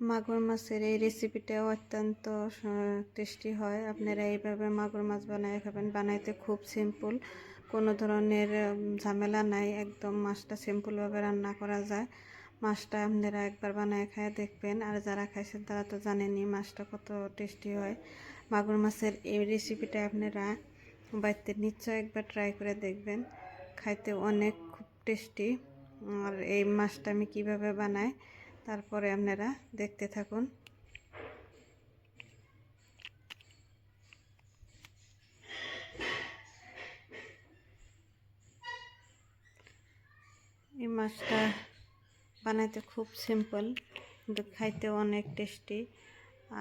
মাগুর মাছের এই রেসিপিটাও অত্যন্ত টেস্টি হয়। আপনারা এইভাবে মাগুর মাছ বানায় খাবেন। বানাইতে খুব সিম্পল কোনো ধরনের ঝামেলা নাই। একদম মাছটা সিম্পলভাবে রান্না করা যায়। মাছটা আপনারা একবার বানায় খায় দেখবেন। আর যারা খাইছেন তারা তো জানেনই মাছটা কত টেস্টি হয়। মাগুর মাছের এই রেসিপিটা আপনারা বাড়িতে নিশ্চয় একবার ট্রাই করে দেখবেন। খাইতে অনেক খুব টেস্টি আর এই মাছটা আমি কীভাবে বানাই তারপরে আপনারা দেখতে থাকুন। এই মাছটা বানাইতে খুব সিম্পল, কিন্তু খাইতে অনেক টেস্টি।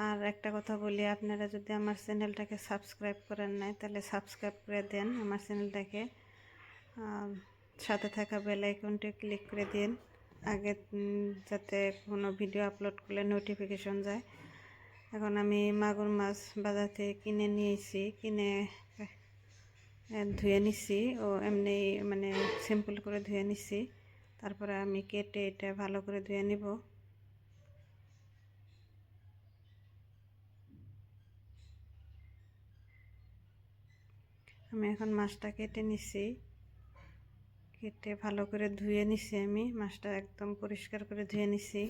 আর একটা কথা বলি, আপনারা যদি আমার চ্যানেলটাকে সাবস্ক্রাইব করেন নাই, তাহলে সাবস্ক্রাইব করে দেন আমার চ্যানেলটাকে। সাথে থাকা বেল আইকনটি ক্লিক করে দিন। আগে যাতে কোনো ভিডিও আপলোড করলে নোটিফিকেশন যায়। এখন আমি মাগুর মাছ বাজার থেকে কিনে নিয়েছি, কিনে ধুয়ে নিছি। ও এমনি মানে সিম্পল করে ধুয়ে নিছি। তারপরে আমি কেটে এটা ভালো করে ধুয়ে নিব। আমি এখন মাছটা কেটে নিছি। কেটে ভালো করে ধুয়ে নিছি আমি। মাছটা একদম পরিষ্কার করে ধুয়ে নিছি।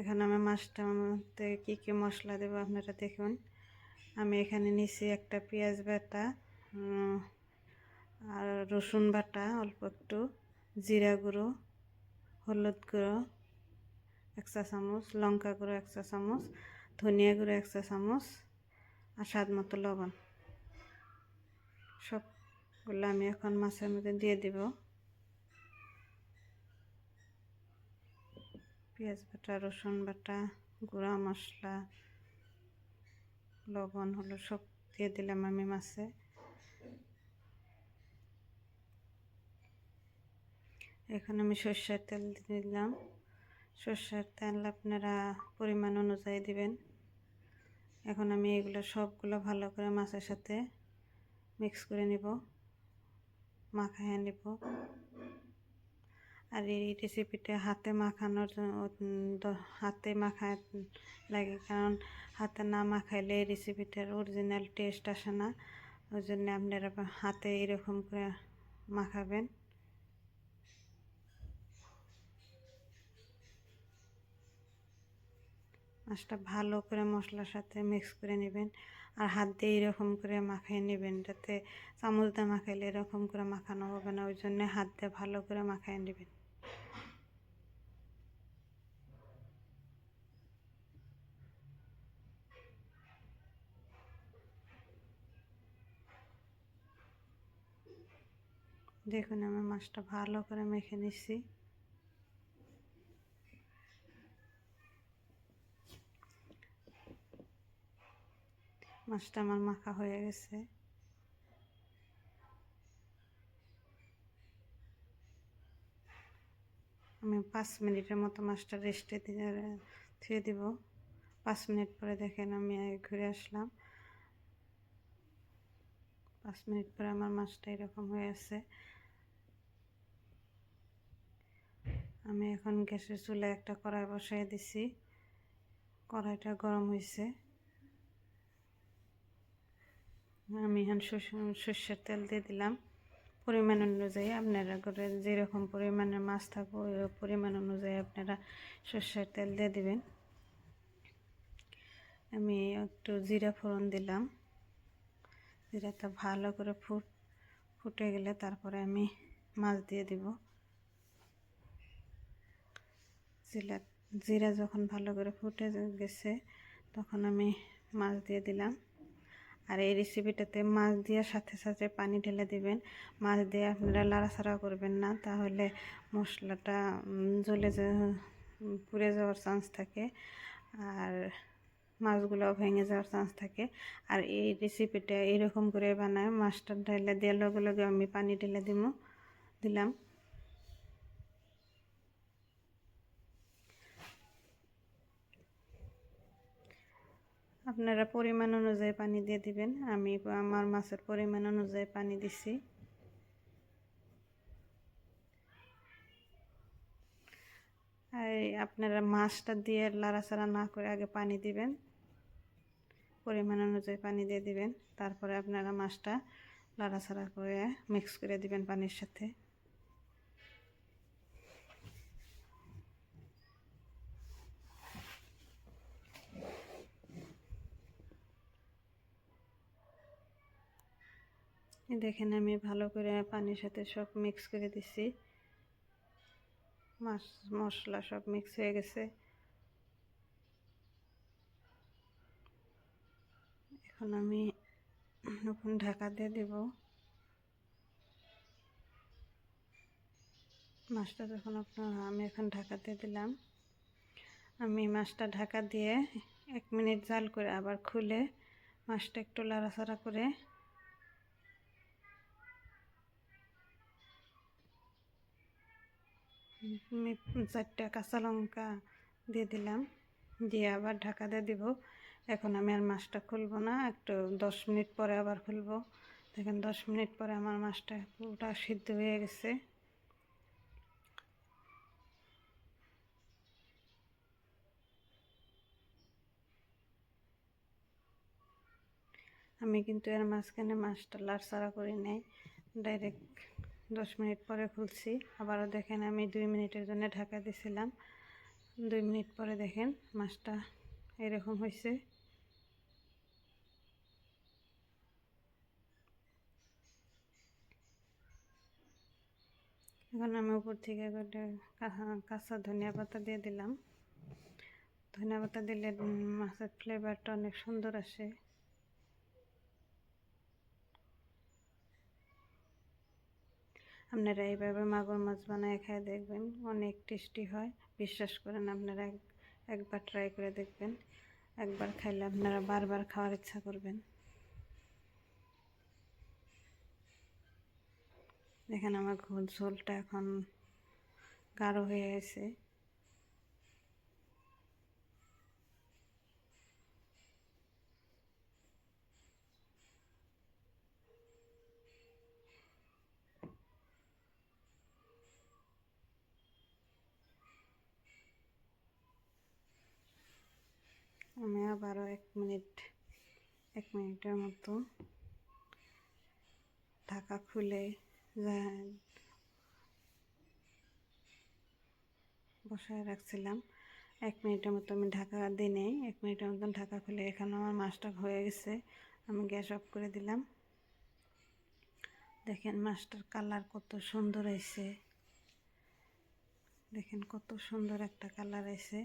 এখন আমি মাছটার মধ্যে কী কী মশলা দেবো আপনারা দেখুন। আমি এখানে নিছি একটা পেঁয়াজ বাটা আর রসুন বাটা, অল্প একটু, জিরা গুঁড়ো, হলুদ গুঁড়ো এক চা চামচ, লঙ্কা গুঁড়ো এক চা চামচ, ধনিয়া গুঁড়ো এক চা চামচ আর স্বাদ মতো লবণ। সবগুলো আমি এখন মাছের মধ্যে দিয়ে দিব। পেঁয়াজ বাটা, রসুন বাটা, গুঁড়া মশলা, লবণ হলো সব দিয়ে দিলাম আমি মাছে। এখন আমি সর্ষের তেল দিলাম। সর্ষের তেল আপনারা পরিমাণ অনুযায়ী দিবেন। এখন আমি এগুলো সবগুলো ভালো করে মাছের সাথে মিক্স করে নিব মাখায় নিব। আর এই রেসিপিটা হাতে মাখানোর হাতে মাখায় লাগে, কারণ হাতে না মাখাইলে এই রেসিপিটার অরিজিনাল টেস্ট আসে না। ওই জন্য আপনারা হাতে এরকম করে মাখাবেন। মাছটা ভালো করে মশলার সাথে মিক্স করে নেবেন। আর হাত দিয়ে এরকম করে মাখিয়ে নেবেন যাতে চামচ দিয়ে মাখাইলে এরকম করে মাখানো হবে না, ওই জন্য হাত দিয়ে ভালো করে মাখিয়ে নেবেন। দেখুন আমি মাছটা ভালো করে মেখে নিচ্ছি। মাছটা আমার মাখা হয়ে গেছে। আমি পাঁচ মিনিটের মতো মাছটা রেস্টে থুয়ে দিব। পাঁচ মিনিট পরে দেখেন আমি ঘুরে আসলাম। পাঁচ মিনিট পরে আমার মাছটা এরকম হয়ে আছে। আমি এখন গ্যাসের চুলায় একটা কড়াই বসাই দিছি। কড়াইটা গরম হয়েছে আমি এখন সর্ষে- সর্ষের তেল দিয়ে দিলাম। পরিমাণ অনুযায়ী আপনারা করে যেরকম পরিমাণের মাছ থাকবে, ওই পরিমাণ অনুযায়ী আপনারা সর্ষের তেল দিয়ে দিবেন। আমি একটু জিরা ফোড়ন দিলাম। জিরাটা ভালো করে ফুট, ফুটে গেলে তারপরে আমি মাছ দিয়ে দিব। জিরা জিরা যখন ভালো করে ফুটে গেছে, তখন আমি মাছ দিয়ে দিলাম। আর এই রেসিপিটাতে মাছ দেওয়ার সাথে সাথে পানি ঢেলে দিবেন। মাছ দিয়ে আপনারা লাড়াছাড়া করবেন না, তাহলে মশলাটা জ্বলে পুড়ে যাওয়ার চান্স থাকে আর মাছগুলো ভেঙে যাওয়ার চান্স থাকে। আর এই রেসিপিটা এরকম করে বানায়, মাছটা ঢেলে দেওয়ার লগে লগে আমি পানি ঢেলে দিব দিলাম। আপনারা পরিমাণ অনুযায়ী পানি দিয়ে দিবেন। আমি আমার মাছের পরিমাণ অনুযায়ী পানি দিছি। আর আপনারা মাছটা দিয়ে লাড়াচাড়া না করে আগে পানি দিবেন। পরিমাণ অনুযায়ী পানি দিয়ে দিবেন। তারপরে আপনারা মাছটা লাড়াচাড়া করে মিক্স করে দিবেন পানির সাথে। দেখেন আমি ভালো করে পানির সাথে সব মিক্স করে দিছি। মাছ, মশলা সব মিক্স হয়ে গেছে। এখন আমি এখন ঢাকা দিয়ে দেব। মাছটা যখন আপনার, আমি এখন ঢাকা দিয়ে দিলাম। আমি মাছটা ঢাকা দিয়ে এক মিনিট জাল করে আবার খুলে মাছটা একটু লাড়াচাড়া করে আমি চারটা কাঁচা লঙ্কা দিয়ে দিলাম। দিয়ে আবার ঢাকা দিয়ে দিব। এখন আমি আর মাছটা খুলবো না, একটু দশ মিনিট পরে আবার খুলবো। দেখেন দশ মিনিট পরে আমার মাছটা পুরোটা সিদ্ধ হয়ে গেছে। আমি কিন্তু এর মাঝখানে মাছটা লাড়ছাড়া করি নাই। ডাইরেক্ট দশ মিনিট পরে খুলছি। আবারও দেখেন আমি দুই মিনিটের জন্য ঢাকা দিছিলাম। দুই মিনিট পরে দেখেন মাছটা এরকম হয়েছে এখন আমি উপর থেকে কাঁচা ধনিয়া পাতা দিয়ে দিলাম। ধনিয়া পাতা দিলে মাছের ফ্লেভারটা অনেক সুন্দর আসে। আপনারা এইভাবে মাগুর মাছ বানায় খায় দেখবেন, অনেক টেস্টি হয়। বিশ্বাস করেন, আপনারা একবার ট্রাই করে দেখবেন। একবার খাইলে আপনারা বারবার খাওয়ার ইচ্ছা করবেন। দেখেন আমার ঝোলটা এখন গাঢ় হয়ে গেছে আমি আবারও এক মিনিট, এক মিনিটের মতো ঢাকা খুলে বসায় রাখছিলাম। এক মিনিটের মতো আমি ঢাকা দিই নেই, এক মিনিটের মতন ঢাকা খুলে এখানে আমার মাছটা হয়ে গেছে, আমি গ্যাস অফ করে দিলাম। দেখেন মাছটার কালার কত সুন্দর হয়েছে। দেখেন কত সুন্দর একটা কালার আছে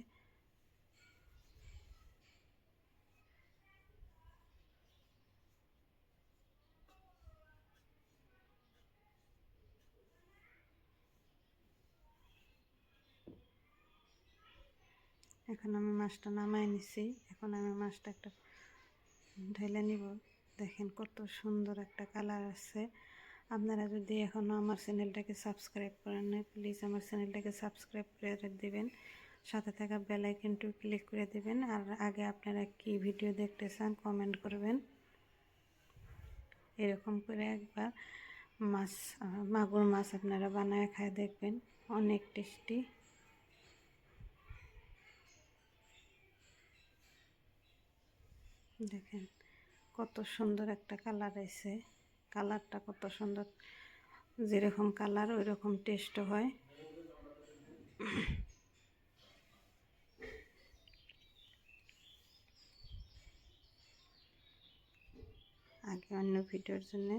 এখন আমি মাছটা নামাই নিছি। এখন আমি মাছটা একটা ঢেলে নিব। দেখেন কত সুন্দর একটা কালার আছে। আপনারা যদি এখনও আমার চ্যানেলটাকে সাবস্ক্রাইব করেন না প্লিজ আমার চ্যানেলটাকে সাবস্ক্রাইব করে দেবেন। সাথে থাকা বেল আইকনটু ক্লিক করে দেবেন। আর আগে আপনারা কি ভিডিও দেখতে চান কমেন্ট করবেন। এরকম করে একবার মাছ মাগুর মাছ আপনারা বানায় খায় দেখবেন। অনেক টেস্টি দেখেন, কত সুন্দর একটা কালার এসে, কালারটা কত সুন্দর। যেরকম কালার ওই রকম টেস্টও হয়। আগে অন্য ভিডিওর জন্যে